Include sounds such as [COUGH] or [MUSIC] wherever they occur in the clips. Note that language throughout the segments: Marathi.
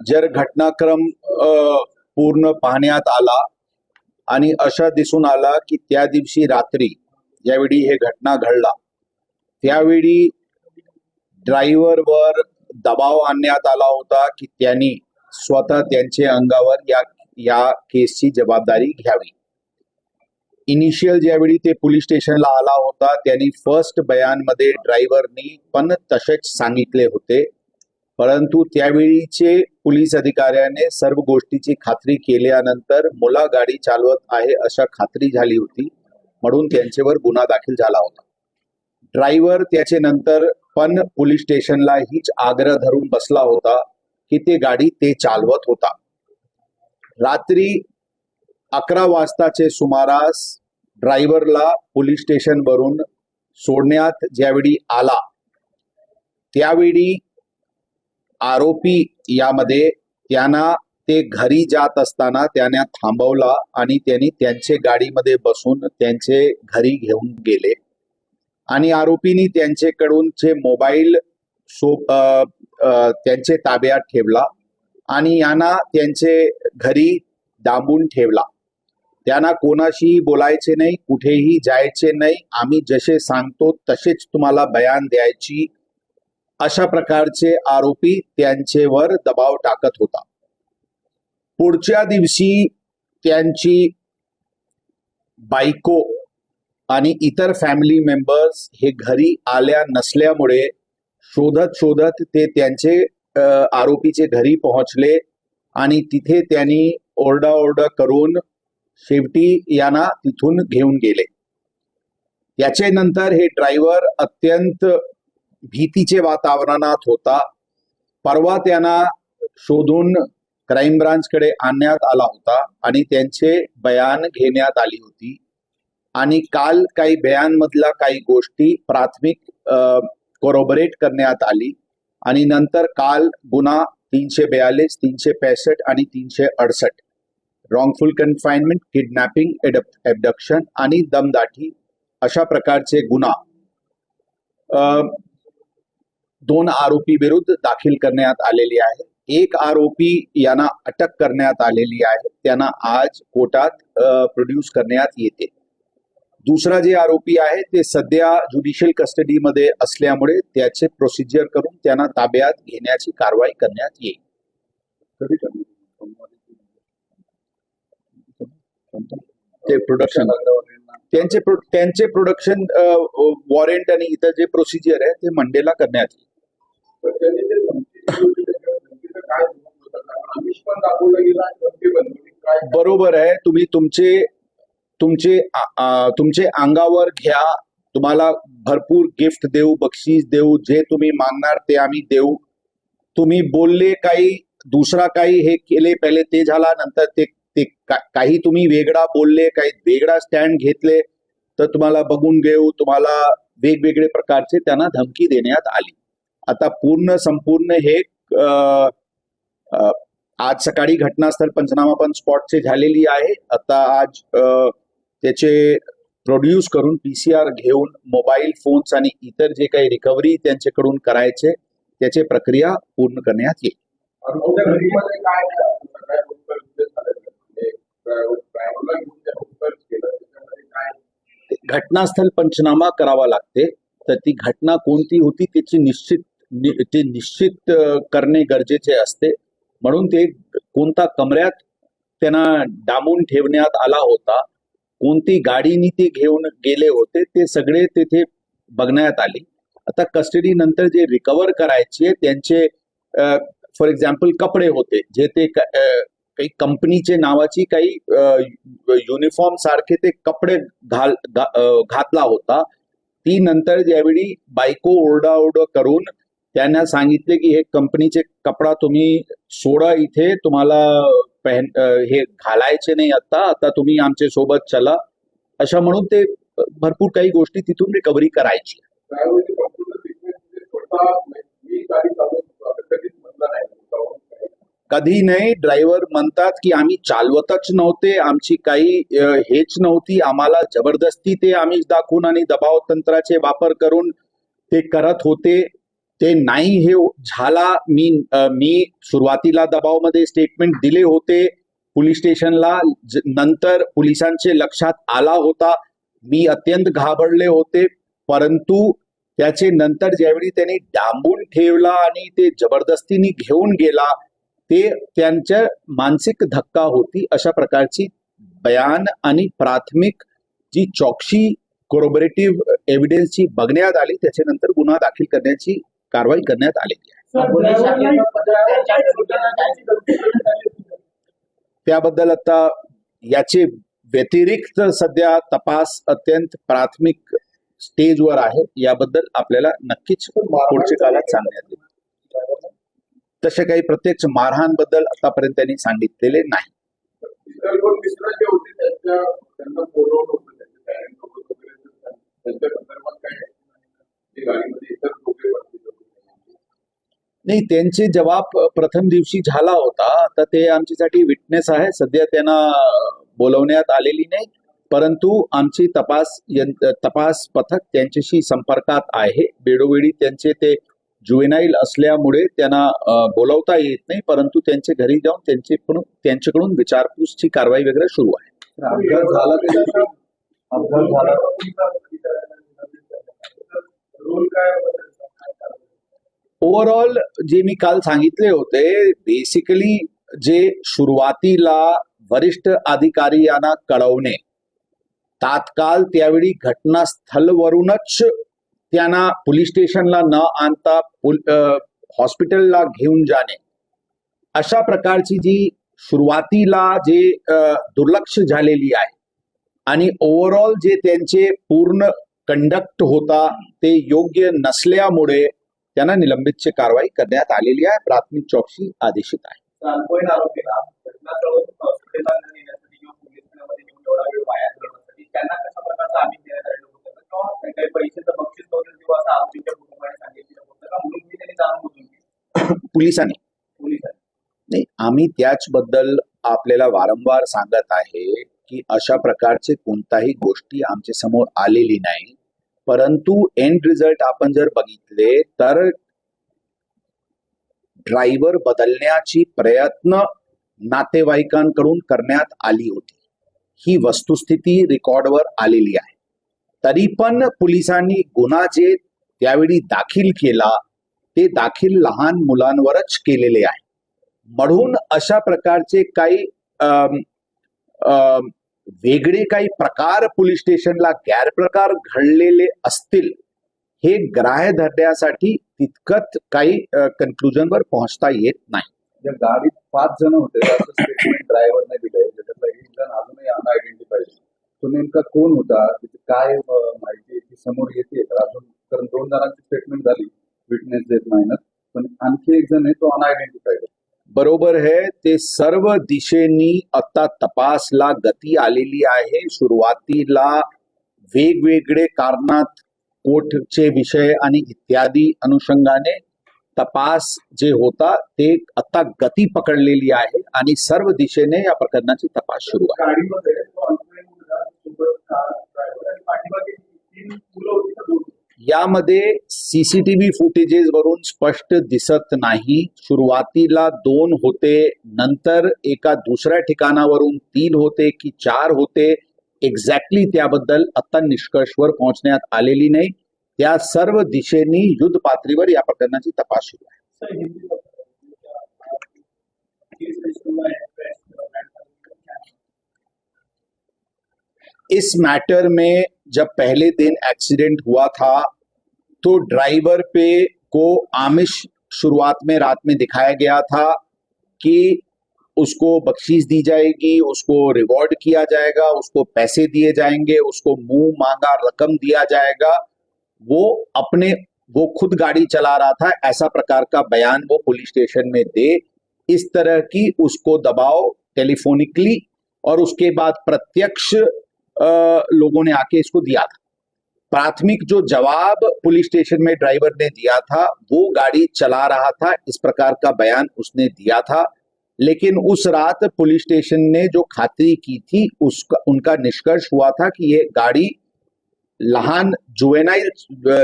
जर घटनाक्रम पूर्ण पाहण्यात आला आणि अशा दिसून आला की त्या दिवशी रात्री ज्यावेळी हे घटना घडला त्यावेळी ड्रायव्हरवर दबाव आणण्यात आला होता की त्यांनी स्वतः त्यांचे अंगावर या या केसची जबाबदारी घ्यावी. इनिशियल ज्यावेळी ते पोलीस स्टेशनला आला होता त्यांनी फर्स्ट बयानमध्ये ड्रायव्हरनी पण तसेच सांगितले होते. परंतु त्यावेळीचे पोलीस अधिकाऱ्याने सर्व गोष्टीची खात्री केल्यानंतर मुला गाडी चालवत आहे अशा खात्री झाली होती. म्हणून त्यांच्यावर गुन्हा दाखल झाला होता. ड्रायव्हर त्याचे नंतर पण पोलीस स्टेशनला हीच आग्रह धरून बसला होता की ते गाडी ते चालवत होता. रात्री अकरा वाजताचे सुमारास ड्रायव्हरला पोलीस स्टेशनवरून सोडण्यात ज्यावेळी आला त्यावेळी आरोपी यामध्ये त्यांना ते घरी जात असताना त्यांना थांबवला आणि त्यांनी त्यांचे गाडीमध्ये बसून त्यांचे घरी घेऊन गेले. आणि आरोपींनी त्यांच्याकडून जे मोबाईल सो त्यांचे ताब्यात ठेवला आणि यांना त्यांचे घरी डांबून ठेवला. त्यांना कोणाशीही बोलायचे नाही कुठेही जायचे नाही. आम्ही जसे सांगतो तसेच तुम्हाला बयान द्यायची अशा प्रकारचे आरोपी त्यांचेवर दबाव टाकत होता. पुढच्या दिवशी त्यांची बायको आणि इतर फॅमिली मेंबर्स हे घरी आल्या नसल्यामुळे शोधत शोधत ते त्यांचे आरोपीचे घरी पोहोचले आणि तिथे त्यांनी ओरडाओरडा करून शेवटी यांना तिथून घेऊन गेले. याच्यानंतर हे ड्रायव्हर अत्यंत भीतीचे वातावरणात होता. परवा त्यांना शोधून क्राईम ब्रांचकडे आणण्यात आला होता आणि त्यांचे बयान घेण्यात आली होती. आणि काल काही बयानमधल्या काही गोष्टी प्राथमिक कोरोबरेट करण्यात आली. आणि नंतर काल गुन्हा तीनशे बेयालीस तीनशे पैसष्ट आणि तीनशे अडसष्ट रॉंगफुल कन्फाइनमेंट किडनॅपिंग एबडक्शन आणि दमदाटी अशा प्रकारचे गुन्हा. दोन आरोपी विरुद्ध दाखल करण्यात आलेली आहे. एक आरोपी यांना अटक करण्यात आलेली आहे. त्यांना आज कोर्टात प्रोड्यूस करण्यात येते. दुसरा जे आरोपी आहे ते सध्या ज्युडिशियल कस्टडीमध्ये असल्यामुळे त्याचे प्रोसिजर करून त्यांना ताब्यात घेण्याची कारवाई करण्यात येईल. ते प्रोडक्शन त्यांचे त्यांचे प्रोडक्शन वॉरंट आणि इतर जे प्रोसिजर आहे ते मंडेला करण्यात येईल. बरोबर आहे. तुम्ही तुमचे तुमचे तुमचे अंगावर घ्या. तुम्हाला भरपूर गिफ्ट देऊ बक्षीस देऊ जे तुम्ही मागणार ते आम्ही देऊ. तुम्ही बोलले काही दुसरा काही हे केले पहिले ते झाला नंतर ते ते काही तुम्ही वेगळा बोलले काही वेगळा स्टँड घेतले तर तुम्हाला बघून घेऊ. तुम्हाला वेगवेगळे प्रकारचे त्यांना धमकी देण्यात आली. आता पूर्ण संपूर्ण हे आज सकाळी घटनास्थळ पंचनामा पण स्पॉटचे झालेली आहे. आता आज त्याचे प्रोड्यूस करून पीसीआर घेऊन मोबाईल फोन्स आणि इतर जे काही रिकव्हरी त्यांच्याकडून करायचे त्याची प्रक्रिया पूर्ण करण्यात येईल. घटनास्थळ पंचनामा करावा लागते. तर ती घटना कोणती होती त्याची निश्चित ते निश्चित करणे गरजेचे असते. म्हणून ते कोणता कमऱ्यात त्यांना डांबून ठेवण्यात आला होता कोणती गाडीनी ते घेऊन गेले होते ते सगळे तेथे बघण्यात आले. आता कस्टडी नंतर जे रिकवर करायचे त्यांचे फॉर एक्झाम्पल कपडे होते जे ते काही कंपनीचे नावाची काही युनिफॉर्म सारखे ते कपडे घाल घा- घातला होता. ती नंतर ज्यावेळी बायको ओरडाओरड करून त्यांना सांगितले की हे कंपनीचे कपडा तुम्ही सोडा इथे तुम्हाला पहन हे घालायचे नाही आता आता तुम्ही आमच्यासोबत चला. अशा म्हणून ते भरपूर काही गोष्टी तिथून रिकव्हरी करायची. कधी नाही. ड्रायव्हर म्हणतात की आम्ही चालवतच नव्हते. आमची काही हेच नव्हती. आम्हाला जबरदस्ती ते आम्ही दाखवून आणि दबाव तंत्राचे वापर करून ते करत होते. ते नाही हे झाला मी मी सुरुवातीला दबावमध्ये स्टेटमेंट दिले होते. पोलीस स्टेशनला ज- नंतर पोलिसांचे लक्षात आला होता. मी अत्यंत घाबरले होते. परंतु त्याचे नंतर ज्यावेळी त्यांनी डांबून ठेवला आणि ते जबरदस्तीने घेऊन गेला ते त्यांच्या मानसिक धक्का होती अशा प्रकारची बयान आणि प्राथमिक जी चौकशी कोरोबरेटिव्ह एव्हिडन्सची बघण्यात आली त्याच्यानंतर गुन्हा दाखल करण्याची कारवाई करण्यात आलेली आहे. त्याबद्दल आता याचे व्यतिरिक्त सध्या तपास अत्यंत प्राथमिक स्टेजवर आहे. याबद्दल आपल्याला नक्कीच पुढच्या काळात सांगण्यात येईल. तसे काही प्रत्यक्ष मारहाणबद्दल आतापर्यंत त्यांनी सांगितलेले नाही इतर दोन मित्र जे होते त्यांच्या त्यांना बोलवलं होतं त्यांचे parent लोकं वगैरे तर त्यांच्या संदर्भात काय ते गाडीमध्ये इतर दोघे बसलेले होते नाही त्यांचे जबाब प्रथम दिवशी झाला होता. आता ते आमच्यासाठी विटनेस आहे. सध्या त्यांना बोलवण्यात आलेली नाही. परंतु आमची तपास तपास पथक त्यांच्याशी संपर्कात आहे. वेळोवेळी त्यांचे ते जुवेनाईल असल्यामुळे त्यांना बोलवता येत नाही. परंतु त्यांच्या घरी जाऊन त्यांचे त्यांच्याकडून विचारपूसची कारवाई वगैरे सुरू आहे अपघात झाला ते दिवशी अपघात झाला रोल काय ओव्हरऑल जे मी काल सांगितले होते बेसिकली जे सुरुवातीला वरिष्ठ अधिकारी यांना कळवणे तात्काळ त्यावेळी घटनास्थलवरूनच त्यांना पोलीस स्टेशनला न आणता पुल- हॉस्पिटलला घेऊन जाणे. अशा प्रकारची जी सुरुवातीला जे दुर्लक्ष झालेली आहे आणि ओव्हरऑल जे त्यांचे पूर्ण कंडक्ट होता ते योग्य नसल्यामुळे त्यांना निलंबितची कारवाई करण्यात आलेली आहे. प्राथमिक चौकशी आदेशित आहे. पोलिसांनी. नाही आम्ही त्याचबद्दल आपल्याला वारंवार सांगत आहे की अशा प्रकारचे कोणताही गोष्टी आमच्यासमोर आलेली नाही. परंतु एंड रिझल्ट आपण जर बघितले तर ड्रायव्हर बदलण्याची प्रयत्न नातेवाईकांकडून करण्यात आली होती. ही वस्तुस्थिती रेकॉर्डवर आलेली आहे. तरी पण पोलिसांनी गुन्हा जे त्यावेळी दाखल केला ते दाखल लहान मुलांवरच केलेले आहे. म्हणून अशा प्रकारचे काही वेगळे काही प्रकार पोलीस स्टेशनला गैरप्रकार घडलेले असतील हे ग्राह्य धरण्यासाठी तितकत काही कन्क्लुजनवर पोहोचता येत नाही. म्हणजे गाडीत पाच जण होते त्याचं स्टेटमेंट ड्रायव्हरने दिले त्याच्यातला एक जण अजूनही अनआयडेंटिफाईड तो नेमका कोण होता तिथे काय माहिती आहे ती समोर येते अजून कारण दोन जणांची स्टेटमेंट झाली विटनेस देत नाही ना. पण आणखी एक जण आहे तो अनआयडेंटिफाईड बरोबर आहे ते सर्व दिशेनी आता तपासला गती आलेली आहे. सुरुवातीला वेगवेगळे कारणात कोठचे विषय आणि इत्यादी अनुषंगाने तपास जे होता ते आता गती पकडलेली आहे आणि सर्व दिशेने या प्रकरणाची तपास सुरू आहे. यामध्ये सीसीटीव्ही फुटेजेस वरून स्पष्ट दिसत नाही. सुरुवातीला दोन होते नंतर एका दुसऱ्या ठिकाणावरून तीन होते की चार होते. एक्झॅक्टली त्याबद्दल आता निष्कर्षवर पोहोचण्यात आलेली नाही. त्या सर्व दिशेनी युद्ध पातळीवर या प्रकरणाची तपास सुरू आहे. है इस मैटर में जब पहले दिन एक्सीडेंट हुआ था तो ड्राइवर पे को आमिश शुरुआत में, रात में दिखाया गया था कि उसको बख्शीश दी जाएगी, उसको रिवॉर्ड किया जाएगा, उसको पैसे दिए जाएँगे, उसको मुँह मांगा, रकम दिया जाएगा। वो अपने, वो खुद गाड़ी चला रहा था, ऐसा प्रकार का बयान वो पुलिस स्टेशन में दे। इस तरह की उसको दबाव टेलीफोनिकली और उसके बाद प्रत्यक्ष लोगों ने आके इसको दिया था। प्राथमिक जो जवाब पुलिस स्टेशन में ड्राइवर ने दिया था, वो गाड़ी चला रहा था, इस प्रकार का बयान उसने दिया था। लेकिन उस रात पुलिस स्टेशन ने जो खातरी की थी, उसका, उनका निष्कर्ष हुआ था कि ये गाड़ी लहान जुवेनाइल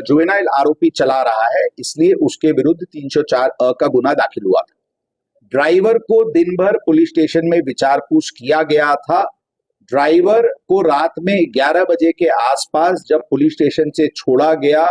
जुवेनाइल आरोपी चला रहा है, इसलिए उसके विरुद्ध 304 अ का गुना दाखिल हुआ था। ड्राइवर को दिन भर पुलिस स्टेशन में विचार पूछ किया गया था ड्राइवर को रात में 11 बजे के आसपास जब पुलिस स्टेशन से छोड़ा गया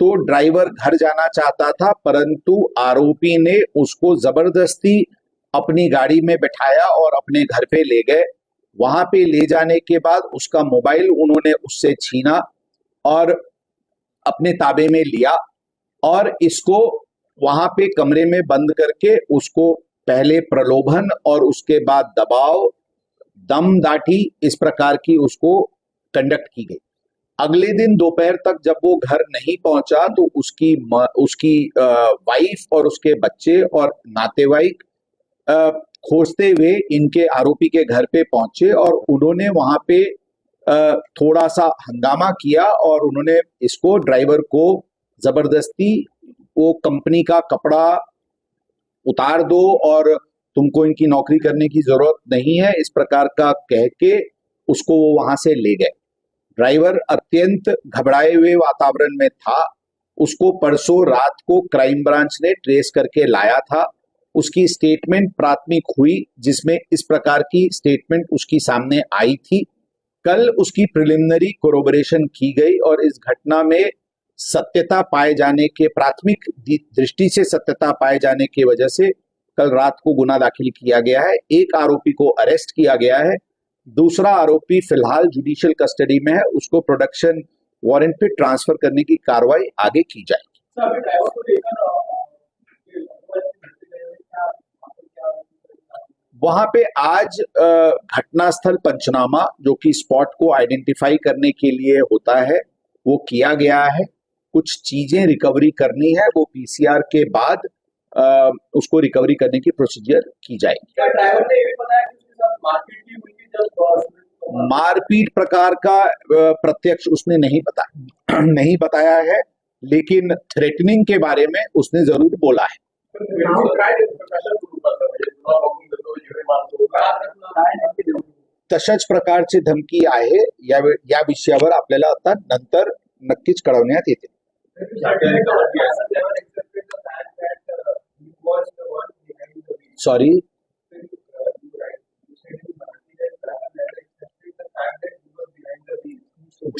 तो ड्राइवर घर जाना चाहता था, परंतु आरोपी ने उसको ज़बरदस्ती अपनी गाड़ी में बैठाया और अपने घर पे ले गए। वहाँ पे ले जाने के बाद उसका मोबाइल उन्होंने उससे छीना और अपने ताबे में लिया और इसको वहाँ पे कमरे में बंद करके उसको पहले प्रलोभन और उसके बाद दबाव दम दाठी इस प्रकार की उसको कंडक्ट की गई। अगले दिन दोपहर तक जब वो घर नहीं पहुँचा तो उसकी उसकी वाइफ और उसके बच्चे और नातेवाईक अ, खोजते हुए इनके आरोपी के घर पे पहुँचे और उन्होंने वहाँ पे थोड़ा सा हंगामा किया और उन्होंने इसको ड्राइवर को ज़बरदस्ती वो कंपनी का कपड़ा उतार दो और तुमको इनकी नौकरी करने की ज़रूरत नहीं है, इस प्रकार का कह के उसको वो वहाँ से ले गए। ड्राइवर अत्यंत घबराए हुए वातावरण में था। उसको परसों रात को क्राइम ब्रांच ने ट्रेस करके लाया था। उसकी स्टेटमेंट प्राथमिक हुई, जिसमें इस प्रकार की स्टेटमेंट उसकी सामने आई थी। कल उसकी प्रिलिमिनरी कोरोबरेशन की गई और इस घटना में सत्यता पाए जाने के, प्राथमिक दृष्टि से सत्यता पाए जाने की वजह से कल रात को गुना दाखिल किया गया है। एक आरोपी को अरेस्ट किया गया है। दूसरा आरोपी फ़िलहाल जुडिशियल कस्टडी में है। उसको प्रोडक्शन वारंट पे ट्रांसफ़र करने की कार्रवाई आगे की जाएगी। आपको क्या वहाँ पे आज घटनास्थल पंचनामा जो कि स्पॉट को आइडेंटिफाई करने के लिए होता है वो किया गया है। कुछ चीज़ें रिकवरी करनी है। वो पीसीआर के बाद अ, उसको रिकवरी करने की प्रोसीजर की जाएगी। क्या ड्राइवर ने ये भी बताया कि उसके साथ मारपीट भी हुई थी जब अ, मारपीट प्रकार का अ, प्रत्यक्ष उसने नहीं बता [CLEARS THROAT] नहीं बताया है लेकिन थ्रेटनिंग के बारे में उसने जरूर बोला है। काय प्रकाशन सुरू करतं म्हणजे तुला बघून देतो एवढे मारतो काय नक्की देऊ तशाच प्रकारची धमकी आहे या वे- या विषयावर आपल्याला आता नंतर नक्कीच कळवण्यात येते। Sorry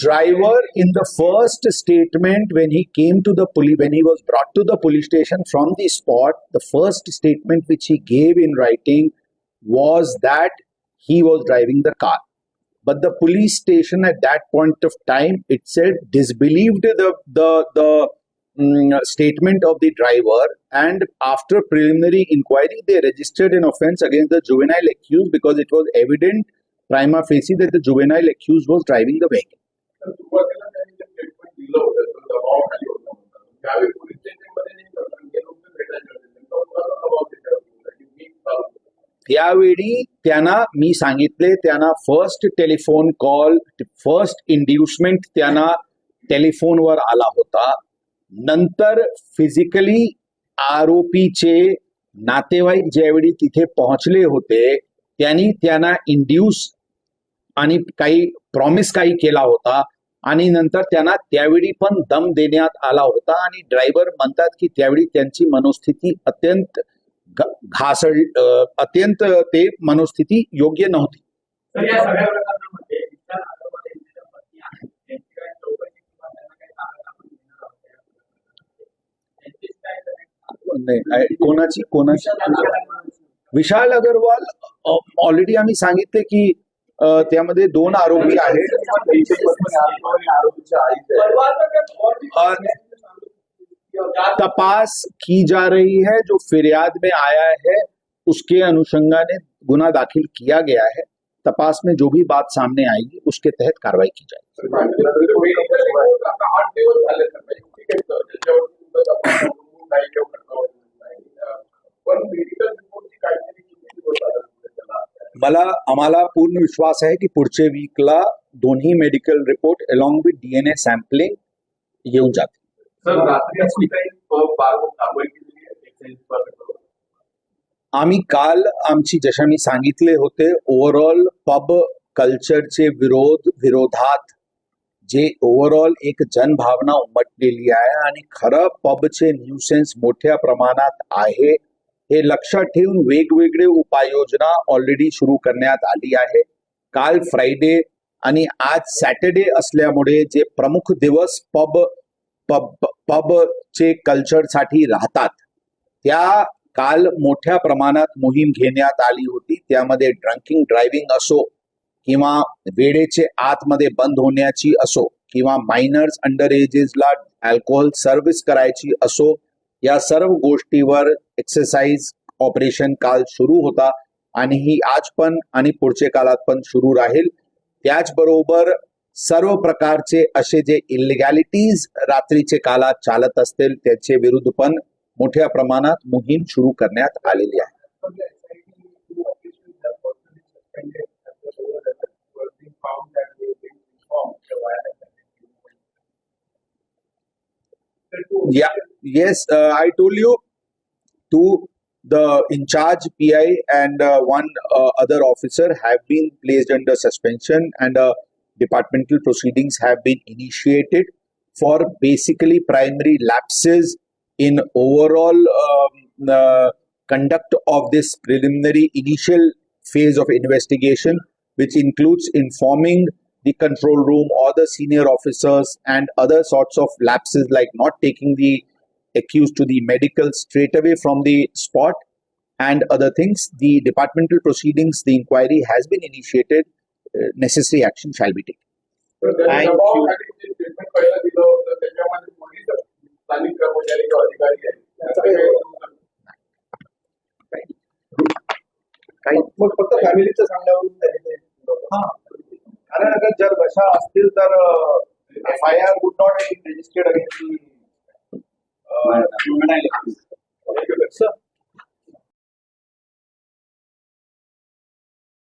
driver in the first statement when he came to the police when he was brought to the police station from the spot the first statement which he gave in writing was that he was driving the car. But the police station at that point of time itself disbelieved the the the statement of the driver and after preliminary inquiry they registered an offense against the juvenile accused because it was evident prima facie that the juvenile accused was driving the vehicle सुरुवातीला त्यांनी जे स्टेटमेंट दिलं होतं तो दबाव खाली होता म्हणून. त्यावेळी पोलीस स्टेशनमध्ये नाही का, कारण गेलो होतो भेटायचे होते. त्यांचा स्वतःचा दबाव त्याच्यावर होता की मी चालू करतो. त्यावेळी त्यांना मी सांगितले त्यांना first telephone call first inducement त्यांना टेलिफोनवर आला होता नंतर फिजिकली आरोपीचे नातेवाईक ज्यावेळी तिथे पोहोचले होते त्यांनी त्यांना इंड्यूस आणि काही प्रॉमिस काही केला होता आणि नंतर त्यांना त्यावेळी पण दम देण्यात आला होता आणि ड्रायव्हर म्हणतात की त्यावेळी त्यांची मनोस्थिती अत्यंत घासळ अत्यंत ते मनोस्थिती योग्य नव्हती. नाही, कोणाची कोणाची? विशाल अग्रवाल ऑलरेडी आम्ही सांगितले की त्यामध्ये दोन आरोपी आहेत. तपास की जा रही है जो फिरियाद में आया है उसके अनुषंगा ने गुना दाखिल किया गया है। तपास में जो भी बात सामने आएगी उसके तहत कार्रवाई की जाएगी। मला आम्हाला पूर्ण विश्वास आहे की पुढच्या वीकला दोन्ही medical report along with DNA sampling येऊन विभागाकडून आम्ही काल आमची जशा मी सांगितले होते ओव्हरऑल पब कल्चरचे विरोध विरोधात जे ओव्हरऑल एक जनभावना उमटलेली आहे आणि खरं पबचे न्यूसेन्स मोठ्या प्रमाणात आहे हे लक्षात ठेवून वेगवेगळे उपाययोजना ऑलरेडी सुरू करण्यात आली आहे. काल फ्रायडे आणि आज सॅटर्डे असल्यामुळे जे प्रमुख दिवस पब पब पबचे कल्चरसाठी राहतात त्या काल मोठ्या प्रमाणात मोहीम घेण्यात आली होती. त्यामध्ये ड्रंकिंग ड्रायव्हिंग असो किंवा वेळेचे आतमध्ये बंद होण्याची असो किंवा मायनर्स अंडर एजेसला अल्कोहोल सर्व्हिस करायची असो या सर्व गोष्टीवर एक्सरसाइज ऑपरेशन काल सुरू होता आणि ही आज पण आणि पुढच्या काळात पण सुरू राहील. त्याचबरोबर सर्व प्रकारचे असे जे इलिगॅलिटीज रात्रीचे काळात चालत असतील त्याचे विरुद्ध पण मोठ्या प्रमाणात मोहीम सुरू करण्यात आलेली आहे. Yeah, yes, uh, I told you two, the in charge PI and uh, one uh, other officer have been placed under suspension and uh, departmental proceedings have been initiated for basically primary lapses in overall um, uh, conduct of this preliminary initial phase of investigation, which includes informing the control room or the senior officers and other sorts of lapses like not taking the accused to the medical straight away from the spot and other things. The departmental proceedings, the inquiry has been initiated. Uh, necessary action shall be taken. Thank you. Statement पहिलं दिलं होतं त्याच्यामध्ये पोलीस स्थानिक कर्मचारी किंवा अधिकारी आहेत त्याचा काही मग फक्त फॅमिलीचं सांगण्यावरून त्यांनी ते हा. कारण अगर जर अशा असतील तर F I R would not registered against sir